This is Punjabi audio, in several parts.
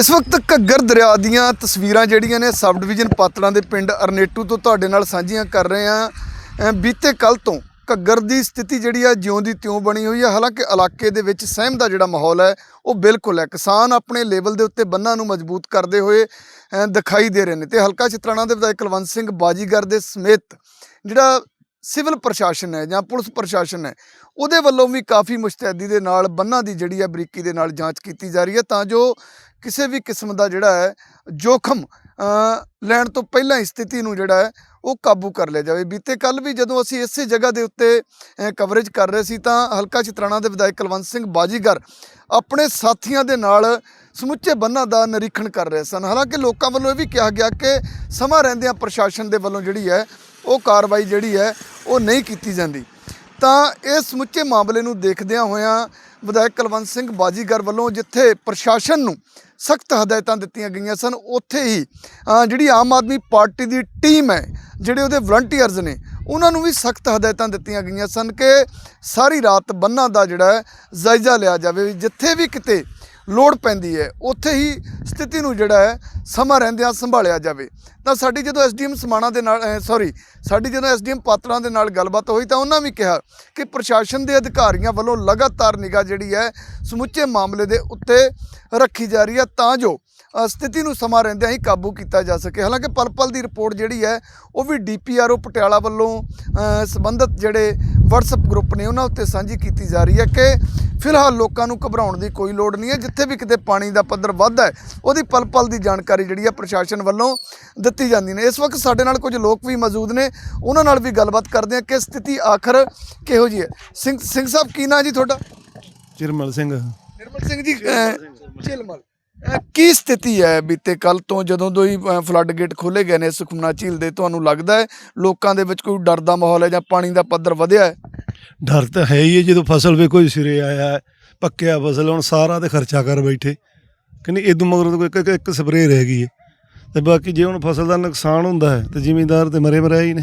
ਇਸ ਵਕਤ ਘੱਗਰ ਦਰਿਆ ਦੀਆਂ ਤਸਵੀਰਾਂ ਜਿਹੜੀਆਂ ਨੇ ਸਬ ਡਿਵੀਜ਼ਨ ਪਾਤੜਾਂ ਦੇ ਪਿੰਡ ਅਰਨੇਟੂ ਤੋਂ ਤੁਹਾਡੇ ਨਾਲ ਸਾਂਝੀਆਂ ਕਰ ਰਹੇ ਹਾਂ। ਬੀਤੇ ਕੱਲ ਤੋਂ ਘੱਗਰ ਦੀ ਸਥਿਤੀ ਜਿਹੜੀ ਆ, ਜਿਉਂ ਦੀ ਤਿਉਂ ਬਣੀ ਹੋਈ ਹੈ ਹਾਲਾਂਕਿ ਇਲਾਕੇ ਦੇ ਵਿੱਚ ਸਹਿਮ ਦਾ ਜਿਹੜਾ ਮਾਹੌਲ ਹੈ, ਉਹ ਬਿਲਕੁਲ ਹੈ। ਕਿਸਾਨ ਆਪਣੇ ਲੈਵਲ ਦੇ ਉੱਤੇ ਬੰਨਾਂ ਨੂੰ ਮਜ਼ਬੂਤ ਕਰਦੇ ਹੋਏ ਦਿਖਾਈ ਦੇ ਰਹੇ ਨੇ। ਤੇ ਹਲਕਾ ਚਿਤਰਾਣਾ ਦੇ ਵਿਧਾਇਕ ਕੁਲਵੰਤ ਸਿੰਘ ਬਾਜੀਗਰ ਦੇ ਸਮੇਤ ਜਿਹੜਾ ਸਿਵਲ ਪ੍ਰਸ਼ਾਸਨ ਹੈ ਜਾਂ ਪੁਲਿਸ ਪ੍ਰਸ਼ਾਸਨ ਹੈ, ਉਹਦੇ ਵੱਲੋਂ ਵੀ ਕਾਫੀ ਮੁਸਤੈਦੀ ਦੇ ਨਾਲ, ਬੰਨਾਂ ਦੀ ਜਿਹੜੀ ਹੈ ਬਰੀਕੀ ਦੇ ਨਾਲ ਜਾਂਚ ਕੀਤੀ ਜਾ ਰਹੀ ਹੈ, ਤਾਂ ਜੋ ਕਿਸੇ ਵੀ ਕਿਸਮ ਦਾ ਜਿਹੜਾ ਹੈ ਜੋਖਮ ਲੈਣ ਤੋਂ ਪਹਿਲਾਂ ਹੀ ਸਥਿਤੀ ਨੂੰ ਜਿਹੜਾ ਹੈ ਉਹ ਕਾਬੂ ਕਰ ਲਿਆ ਜਾਵੇ। ਬੀਤੇ ਕੱਲ ਵੀ ਜਦੋਂ ਅਸੀਂ ਇਸੇ ਜਗ੍ਹਾ ਦੇ ਉੱਤੇ ਕਵਰੇਜ ਕਰ ਰਹੇ ਸੀ, ਤਾਂ ਹਲਕਾ ਚਿਤਰਾਣਾ ਦੇ ਵਿਧਾਇਕ ਕੁਲਵੰਤ ਸਿੰਘ ਬਾਜੀਗਰ ਆਪਣੇ ਸਾਥੀਆਂ ਦੇ ਨਾਲ ਸਮੁੱਚੇ ਬੰਨਾਂ ਦਾ ਨਿਰੀਖਣ ਕਰ ਰਹੇ ਸਨ। ਹਾਲਾਂਕਿ ਲੋਕਾਂ ਵੱਲੋਂ ਇਹ ਵੀ ਕਿਹਾ ਗਿਆ ਕਿ ਸਮਾਂ ਰਹਿੰਦਿਆਂ ਪ੍ਰਸ਼ਾਸਨ ਦੇ ਵੱਲੋਂ ਜਿਹੜੀ ਹੈ ਉਹ ਕਾਰਵਾਈ ਜਿਹੜੀ ਹੈ, ਉਹ ਨਹੀਂ ਕੀਤੀ ਜਾਂਦੀ। ਤਾਂ ਇਸ ਸਮੁੱਚੇ ਮਾਮਲੇ ਨੂੰ ਦੇਖਦਿਆਂ ਹੋਇਆਂ ਵਿਧਾਇਕ ਕੁਲਵੰਤ ਸਿੰਘ ਬਾਜੀਗਰ ਵੱਲੋਂ ਜਿੱਥੇ ਪ੍ਰਸ਼ਾਸਨ ਨੂੰ ਸਖਤ ਹਦਾਇਤਾਂ ਦਿੱਤੀਆਂ ਗਈਆਂ ਸਨ, ਉੱਥੇ ਹੀ ਜਿਹੜੀ ਆਮ ਆਦਮੀ ਪਾਰਟੀ ਦੀ ਟੀਮ ਹੈ, ਜਿਹੜੇ ਉਹਦੇ ਵਲੰਟੀਅਰਸ ਨੇ, ਉਹਨਾਂ ਨੂੰ ਵੀ ਸਖਤ ਹਦਾਇਤਾਂ ਦਿੱਤੀਆਂ ਗਈਆਂ ਸਨ ਕਿ ਸਾਰੀ ਰਾਤ ਬੰਨਾਂ ਦਾ ਜਿਹੜਾ ਜਾਇਜ਼ਾ ਲਿਆ ਜਾਵੇ। ਜਿੱਥੇ ਵੀ ਕਿਤੇ ਲੋੜ ਪੈਂਦੀ ਹੈ। ਉੱਥੇ ਹੀ ਸਥਿਤੀ ਨੂੰ ਜਿਹੜਾ ਹੈ, ਸਮਾਂ ਰਹਿੰਦਿਆਂ ਸੰਭਾਲਿਆ ਜਾਵੇ। ਤਾਂ ਸਾਡੀ ਜਦੋਂ ਐਸਡੀਐਮ ਸਮਾਣਾ ਦੇ ਨਾਲ ਸੌਰੀ ਸਾਡੀ ਜਦੋਂ ਐਸਡੀਐਮ ਪਾਤਰਾਂ ਦੇ ਨਾਲ ਗੱਲਬਾਤ ਹੋਈ ਤਾਂ ਉਹਨਾਂ ਵੀ ਕਿਹਾ ਕਿ ਪ੍ਰਸ਼ਾਸਨ ਦੇ ਅਧਿਕਾਰੀਆਂ ਵੱਲੋਂ ਲਗਾਤਾਰ ਨਿਗਾਹ ਜਿਹੜੀ ਹੈ, ਸਮੁੱਚੇ ਮਾਮਲੇ ਦੇ ਉੱਤੇ ਰੱਖੀ ਜਾ ਰਹੀ ਹੈ। ਤਾਂ ਜੋ ਸਥਿਤੀ ਨੂੰ ਸਮਾਂ ਰਹਿੰਦਿਆਂ ਹੀ ਕਾਬੂ ਕੀਤਾ ਜਾ ਸਕੇ। ਹਾਲਾਂਕਿ ਪਲ ਪਲ ਦੀ ਰਿਪੋਰਟ ਜਿਹੜੀ ਹੈ ਉਹ ਵੀ ਡੀਪੀਆਰਓ ਪਟਿਆਲਾ ਵੱਲੋਂ ਸੰਬੰਧਿਤ ਜਿਹੜੇ WhatsApp ਗਰੁੱਪ ਨੇ ਉਹਨਾਂ ਉੱਤੇ ਸਾਂਝੀ ਕੀਤੀ ਜਾ ਰਹੀ ਹੈ ਕਿ ਫਿਲਹਾਲ ਲੋਕਾਂ ਨੂੰ ਘਬਰਾਉਣ ਦੀ ਕੋਈ ਲੋੜ ਨਹੀਂ ਹੈ। ਜਿੱਥੇ ਵੀ ਕਿਤੇ ਪਾਣੀ ਦਾ ਪੱਧਰ ਵੱਧਦਾ ਹੈ ਉਹਦੀ ਪਲ ਪਲ ਦੀ ਜਾਣਕਾਰੀ ਜਿਹੜੀ ਹੈ ਪ੍ਰਸ਼ਾਸਨ ਵੱਲੋਂ ਦਿੱਤੀ ਜਾਂਦੀ ਨੇ। ਇਸ ਵਕਤ ਸਾਡੇ ਨਾਲ ਕੁਝ ਲੋਕ ਵੀ ਮੌਜੂਦ ਨੇ ਉਹਨਾਂ ਨਾਲ ਵੀ ਗੱਲਬਾਤ ਕਰਦੇ ਹਾਂ ਕਿ ਸਥਿਤੀ ਆਖਰ ਕਿਹੋ ਜੀ ਹੈ। ਸਿੰਘ ਸਿੰਘ ਸਾਹਿਬ ਕੀ ਨਾਂ ਜੀ ਤੁਹਾਡਾ? ਚਿਰਮਲ ਸਿੰਘ। ਨਿਰਮਲ ਸਿੰਘ ਜੀ ਚਿਲਮਲ ਕੀ ਸਥਿਤੀ ਹੈ ਬੀਤੇ ਕੱਲ ਤੋਂ ਜਦੋਂ ਤੋਂ ਹੀ ਫਲੱਡ ਗੇਟ ਖੋਲੇ ਗਏ ਨੇ ਸੁਖਮਨਾ ਝੀਲ ਦੇ, ਤੁਹਾਨੂੰ ਲੱਗਦਾ ਹੈ ਲੋਕਾਂ ਦੇ ਵਿੱਚ ਕੋਈ ਡਰ ਦਾ ਮਾਹੌਲ ਹੈ ਜਾਂ ਪਾਣੀ ਦਾ ਪੱਧਰ ਵਧਿਆ ਹੈ? ਡਰ ਤਾਂ ਹੈ ਹੀ ਹੈ, ਜਦੋਂ ਫਸਲ ਵੇਖੋ ਜੀ, ਸਿਰੇ ਆਇਆ ਪੱਕਿਆ ਫਸਲ ਹੁਣ ਸਾਰਾ ਤੇ ਖਰਚਾ ਕਰ ਬੈਠੇ। ਕਹਿੰਦੇ ਨਹੀਂ ਇਦੋਂ ਮਗਰੋਂ ਕੋਈ, ਇੱਕ- ਇੱਕ- ਇੱਕ ਸਪਰੇਅ ਰਹਿ ਗਈ ਹੈ। ਤੇ ਬਾਕੀ ਜੇ ਹੁਣ ਫਸਲ ਦਾ ਨੁਕਸਾਨ ਹੁੰਦਾ ਹੈ, ਤੇ ਜ਼ਿਮੀਂਦਾਰ ਤੇ ਮਰੇ ਮਰਿਆ ਹੀ ਨੇ।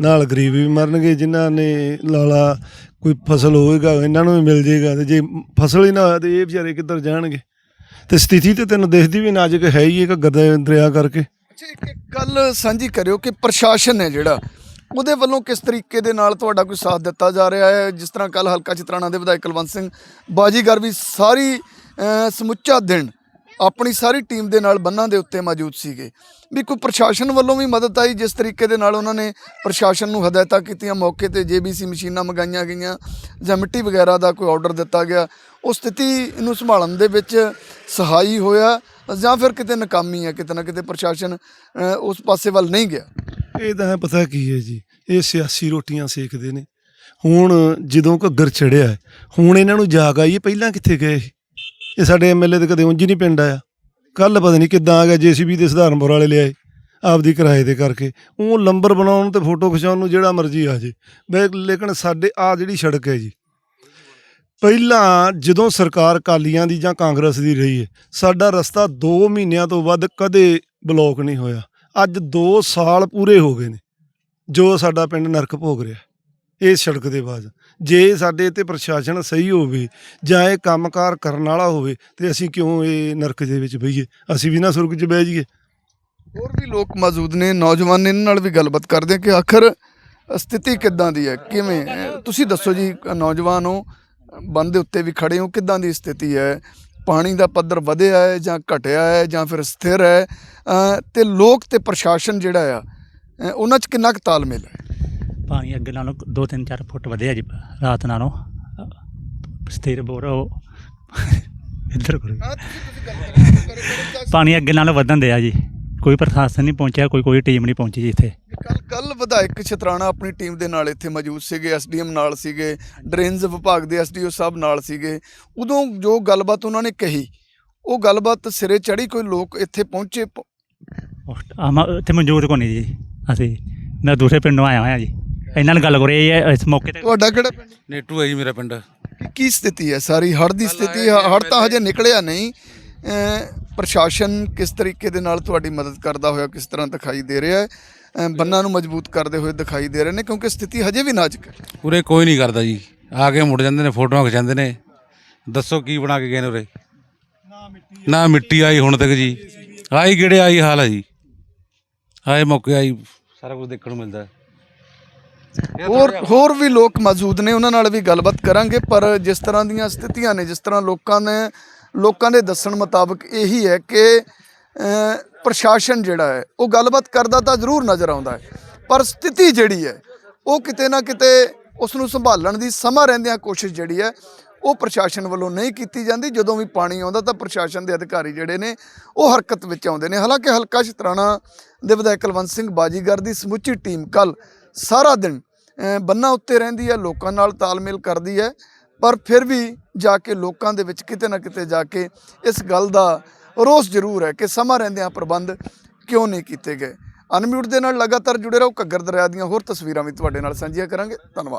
ਨਾਲ ਗਰੀਬ ਵੀ ਮਰਨਗੇ, ਜਿਨ੍ਹਾਂ ਨੇ ਲਾਲਾ ਕੋਈ ਫਸਲ ਹੋਏਗਾ, ਇਹਨਾਂ ਨੂੰ ਵੀ ਮਿਲ ਜੇਗਾ ਤੇ ਜੇ ਫਸਲ ਹੀ ਨਾ ਹੋਇਆ, ਤੇ ਇਹ ਵਿਚਾਰੇ ਕਿੱਧਰ ਜਾਣਗੇ? ਤੇ ਸਥਿਤੀ ਤੇ ਤੈਨੂੰ ਦੇਖਦੀ ਵੀ ਨਾਜ਼ੁਕ ਹੈ ਹੀ ਇੱਕ ਗਦਰ ਦਰਿਆ ਕਰਕੇ। ਅੱਛਾ, ਇੱਕ ਇੱਕ ਗੱਲ ਸਾਂਝੀ ਕਰਿਓ ਕਿ ਪ੍ਰਸ਼ਾਸਨ ਹੈ ਜਿਹੜਾ, ਉਹਦੇ ਵੱਲੋਂ ਕਿਸ ਤਰੀਕੇ ਦੇ ਨਾਲ ਤੁਹਾਡਾ ਕੋਈ ਸਾਥ ਦਿੱਤਾ ਜਾ ਰਿਹਾ ਹੈ? ਜਿਸ ਤਰ੍ਹਾਂ ਕੱਲ ਹਲਕਾ ਚਿਤਰਾਣਾ ਦੇ ਵਿਧਾਇਕ ਕੁਲਵੰਤ ਸਿੰਘ ਬਾਜੀਗਰ ਵੀ ਸਾਰੀ ਸਮੁੱਚਾ ਦਿਨ ਆਪਣੀ ਸਾਰੀ ਟੀਮ ਦੇ ਨਾਲ ਬੰਨਾਂ ਦੇ ਉੱਤੇ ਮੌਜੂਦ ਸੀਗੇ। ਵੀ ਕੋਈ ਪ੍ਰਸ਼ਾਸਨ ਵੱਲੋਂ ਵੀ ਮਦਦ ਆਈ, ਜਿਸ ਤਰੀਕੇ ਦੇ ਨਾਲ ਉਹਨਾਂ ਨੇ ਪ੍ਰਸ਼ਾਸਨ ਨੂੰ ਹਦਾਇਤਾਂ ਕੀਤੀਆਂ ਮੌਕੇ ਤੇ ਜੀਬੀਸੀ ਮਸ਼ੀਨਾਂ ਮੰਗਾਈਆਂ ਗਈਆਂ ਜਾਂ ਮਿੱਟੀ ਵਗੈਰਾ ਦਾ ਕੋਈ ਆਰਡਰ ਦਿੱਤਾ ਗਿਆ? ਉਹ ਸਥਿਤੀ ਨੂੰ ਸੰਭਾਲਣ ਦੇ ਵਿੱਚ ਸਹਾਈ ਹੋਇਆ ਜਾਂ ਫਿਰ ਕਿਤੇ ਨਾਕਾਮੀ ਹੈ ਕਿਤੇ ਨਾ ਕਿਤੇ ਪ੍ਰਸ਼ਾਸਨ ਉਸ ਪਾਸੇ ਵੱਲ ਨਹੀਂ ਗਿਆ। ਇਹ ਤਾਂ ਹੈ, ਪਤਾ ਕੀ ਹੈ ਜੀ, ਇਹ ਸਿਆਸੀ ਰੋਟੀਆਂ ਸੇਕਦੇ ਨੇ। ਹੁਣ ਜਦੋਂ ਘੱਗਰ ਚੜਿਆ ਹੁਣ ਇਹਨਾਂ ਨੂੰ ਜਾਗ ਆਈ ਇਹ ਪਹਿਲਾਂ ਕਿੱਥੇ ਗਏ ਇਹ? ਇਹ ਸਾਡੇ ਐਮਐਲਏ ਤੇ ਕਦੇ ਉਂਝ ਹੀ ਨਹੀਂ ਪਿੰਡ ਆਇਆ। ਕੱਲ ਪਤਾ ਨਹੀਂ ਕਿੱਦਾਂ ਆ ਗਿਆ, ਜੀਸੀਬੀ ਦੇ ਸਧਾਰਨਪੁਰ ਵਾਲੇ ਲਿਆਏ, ਆਪਦੀ ਕਿਰਾਏ ਤੇ ਕਰਕੇ। ਉਹ ਲੰਬਰ ਬਣਾਉਣ ਤੇ ਫੋਟੋ ਖਿਚਾਉਣ ਨੂੰ ਜਿਹੜਾ ਮਰਜ਼ੀ ਆ ਜੇ। ਬਈ ਲੇਕਿਨ ਸਾਡੇ ਆ ਜਿਹੜੀ ਸੜਕ ਹੈ ਜੀ ਪਹਿਲਾਂ ਜਦੋਂ ਸਰਕਾਰ ਕਾਲੀਆਂ ਦੀ ਜਾਂ ਕਾਂਗਰਸ ਦੀ ਰਹੀ ਹੈ, ਸਾਡਾ ਰਸਤਾ 2 ਮਹੀਨਿਆਂ ਤੋਂ ਵੱਧ ਕਦੇ ਬਲੌਕ ਨਹੀਂ ਹੋਇਆ। ਅੱਜ 2 ਸਾਲ ਪੂਰੇ ਹੋ ਗਏ ਨੇ, ਜੋ ਸਾਡਾ ਪਿੰਡ ਨਰਕ ਭੋਗ ਰਿਹਾ, ਇਸ ਸੜਕ ਦੇ ਬਾਅਦ। ਜੇ ਸਾਡੇ ਤੇ ਪ੍ਰਸ਼ਾਸਨ ਸਹੀ ਹੋਵੇ ਜਾਂ ਇਹ ਕੰਮਕਾਰ ਕਰਨ ਵਾਲਾ ਹੋਵੇ, ਤੇ ਅਸੀਂ ਕਿਉਂ ਇਹ ਨਰਕ ਦੇ ਵਿੱਚ ਬਈਏ? ਅਸੀਂ ਵੀ ਨਾ ਸੁਰਗ 'ਚ ਬਹਿ ਜਾਈਏ। ਹੋਰ ਵੀ ਲੋਕ ਮੌਜੂਦ ਨੇ, ਨੌਜਵਾਨ ਨੇ, ਇਹਨਾਂ ਨਾਲ ਵੀ ਗੱਲਬਾਤ ਕਰਦੇ ਆ ਕਿ ਆਖਰ ਸਥਿਤੀ ਕਿੱਦਾਂ ਦੀ ਹੈ? ਕਿਵੇਂ? ਤੁਸੀਂ ਦੱਸੋ ਜੀ, ਨੌਜਵਾਨ ਹੋ ਬੰਦ ਦੇ ਉੱਤੇ ਵੀ ਖੜੇ ਹੋ ਕਿੱਦਾਂ ਦੀ ਸਥਿਤੀ ਹੈ? ਪਾਣੀ ਦਾ ਪੱਧਰ ਵਧਿਆ ਹੈ ਜਾਂ ਘਟਿਆ ਹੈ ਜਾਂ ਫਿਰ ਸਥਿਰ ਹੈ? ਤੇ ਲੋਕ ਤੇ ਪ੍ਰਸ਼ਾਸਨ ਜਿਹੜਾ ਆ ਉਹਨਾਂ 'ਚ ਕਿੰਨਾ ਕੁ ਤਾਲਮੇਲ ਹੈ? ਪਾਣੀ ਅੱਗੇ ਨਾਲੋਂ 2-3 4 ਫੁੱਟ ਵਧਿਆ ਜੀ ਰਾਤ ਨਾਲੋਂ ਸਥਿਰ ਬੋਰ ਉਹ ਇੱਧਰ ਕਰੋ। ਪਾਣੀ ਅੱਗੇ ਨਾਲੋਂ ਵਧਣ ਦਿਆ ਜੀ ਕੋਈ ਪ੍ਰਸ਼ਾਸਨ ਨਹੀਂ ਪਹੁੰਚਿਆ ਕੋਈ ਕੋਈ ਟੀਮ ਨਹੀਂ ਪਹੁੰਚੀ ਜੀ ਇੱਥੇ। ਕੱਲ ਕੱਲ ਵਿਧਾਇਕ ਛਤਰਾਣਾ ਆਪਣੀ ਟੀਮ ਦੇ ਨਾਲ ਇੱਥੇ ਮੌਜੂਦ ਸੀਗੇ ਐਸਡੀਐਮ ਨਾਲ ਸੀਗੇ ਡਰੇਨਸ ਵਿਭਾਗ ਦੇ ਐਸਡੀਓ ਸਾਹਿਬ ਨਾਲ ਸੀਗੇ। ਉਦੋਂ ਜੋ ਗੱਲਬਾਤ ਉਹਨਾਂ ਨੇ ਕਹੀ ਉਹ ਗੱਲਬਾਤ ਸਿਰੇ ਚੜੀ ਕੋਈ ਲੋਕ ਇੱਥੇ ਪਹੁੰਚੇ? ਪ- ਆਮ ਇੱਥੇ ਮੌਜੂਦ ਕੋ ਨਹੀਂ ਜੀ? ਅਸੀਂ ਮੈਂ ਦੂਸਰੇ ਪਿੰਡੋਂ ਆਇਆ ਹੋਇਆ ਜੀ। ਇਹਨਾਂ ਨਾਲ ਗੱਲ ਕਰ ਰਹੀ ਹੈ ਇਸ ਮੌਕੇ ਤੇ ਤੁਹਾਡਾ ਕਿਹੜਾ ਪਿੰਡ? ਨੇਟੂ ਹੈ ਜੀ ਮੇਰਾ ਪਿੰਡ। ਕੀ- ਕੀ ਸਥਿਤੀ ਹੈ ਸਾਰੀ? ਹੜ੍ਹ ਦੀ ਸਥਿਤੀ ਹੜ੍ਹ ਤਾਂ ਹਜੇ ਨਿਕਲਿਆ ਨਹੀਂ। ਪ੍ਰਸ਼ਾਸਨ ਕਿਸ ਤਰੀਕੇ ਦੇ ਨਾਲ ਤੁਹਾਡੀ ਮਦਦ ਕਰਦਾ ਹੋਇਆ ਕਿਸ ਤਰ੍ਹਾਂ ਦਿਖਾਈ ਦੇ ਰਿਹਾ ਹੈ? ਬੰਨਾਂ ਨੂੰ ਮਜ਼ਬੂਤ ਕਰਦੇ ਹੋਏ ਦਿਖਾਈ ਦੇ ਰਹੇ ਨੇ ਕਿਉਂਕਿ ਸਥਿਤੀ ਹਜੇ ਵੀ ਨਾਜ਼ੁਕ ਹੈ। ਉਰੇ ਕੋਈ ਨਹੀਂ ਕਰਦਾ ਜੀ। ਆ ਕੇ ਮੁੜ ਜਾਂਦੇ ਨੇ ਫੋਟੋਆਂ ਖਿਚਾਉਂਦੇ ਨੇ। ਦੱਸੋ ਕੀ ਬਣਾ ਕੇ ਗਏ ਨੇ ਉਰੇ? ਨਾ ਮਿੱਟੀ ਆਈ ਹੁਣ ਤੱਕ ਜੀ। ਆਈ ਕਿਹੜੇ ਆਈ ਹਾਲ ਹੈ ਜੀ। ਆਏ ਮੌਕੇ ਆਈ ਸਾਰਾ ਕੁਝ ਦੇਖਣ ਨੂੰ ਮਿਲਦਾ। ਹੈ। ਹੋਰ ਹੋਰ ਵੀ ਲੋਕ ਮੌਜੂਦ ਨੇ ਉਹਨਾਂ ਨਾਲ ਵੀ ਗੱਲਬਾਤ ਕਰਾਂਗੇ ਪਰ ਜਿਸ ਤਰ੍ਹਾਂ ਦੀਆਂ ਸਥਿਤੀਆਂ ਨੇ ਜਿਸ ਤਰ੍ਹਾਂ ਲੋਕਾਂ ਨੇ ਲੋਕਾਂ ਦੇ ਦੱਸਣ ਮੁਤਾਬਕ ਇਹੀ ਹੈ ਕਿ ਪ੍ਰਸ਼ਾਸਨ ਜਿਹੜਾ ਹੈ ਉਹ ਗੱਲਬਾਤ ਕਰਦਾ ਤਾਂ ਜ਼ਰੂਰ ਨਜ਼ਰ ਆਉਂਦਾ ਹੈ ਪਰ ਸਥਿਤੀ ਜਿਹੜੀ ਹੈ ਉਹ ਕਿਤੇ ਨਾ ਕਿਤੇ ਉਸ ਨੂੰ ਸੰਭਾਲਣ ਦੀ ਸਮਾਂ ਰਹਿੰਦਿਆਂ ਕੋਸ਼ਿਸ਼ ਜਿਹੜੀ ਹੈ ਉਹ ਪ੍ਰਸ਼ਾਸਨ ਵੱਲੋਂ ਨਹੀਂ ਕੀਤੀ ਜਾਂਦੀ। ਜਦੋਂ ਵੀ ਪਾਣੀ ਆਉਂਦਾ ਤਾਂ ਪ੍ਰਸ਼ਾਸਨ ਦੇ ਅਧਿਕਾਰੀ ਜਿਹੜੇ ਨੇ ਉਹ ਹਰਕਤ ਵਿੱਚ ਆਉਂਦੇ ਨੇ। ਹਾਲਾਂਕਿ ਹਲਕਾ ਸ਼ਤਰਾਣਾ ਦੇ ਵਿਧਾਇਕ ਕੁਲਵੰਤ ਸਿੰਘ ਬਾਜੀਗਰ ਦੀ ਸਮੁੱਚੀ ਟੀਮ ਕੱਲ ਸਾਰਾ ਦਿਨ ਅਹ, ਬੰਨਾਂ ਉੱਤੇ ਰਹਿੰਦੀ ਹੈ ਲੋਕਾਂ ਨਾਲ ਤਾਲਮੇਲ ਕਰਦੀ ਹੈ। ਪਰ ਫਿਰ ਵੀ ਜਾ ਕੇ ਲੋਕਾਂ ਦੇ ਵਿੱਚ ਕਿਤੇ ਨਾ ਕਿਤੇ ਜਾ ਕੇ ਇਸ ਗੱਲ ਦਾ ਰੋਸ ਜ਼ਰੂਰ ਹੈ ਕਿ ਸਮਾਂ ਰਹਿੰਦਿਆਂ ਪ੍ਰਬੰਧ ਕਿਉਂ ਨਹੀਂ ਕੀਤੇ ਗਏ। ਅਨਮਿਊਟ ਦੇ ਨਾਲ ਲਗਾਤਾਰ ਜੁੜੇ ਰਹੋ ਘੱਗਰ ਦਰਿਆ ਦੀਆਂ ਹੋਰ ਤਸਵੀਰਾਂ ਵੀ ਤੁਹਾਡੇ ਨਾਲ ਸਾਂਝੀਆਂ ਕਰਾਂਗੇ। ਧੰਨਵਾਦ।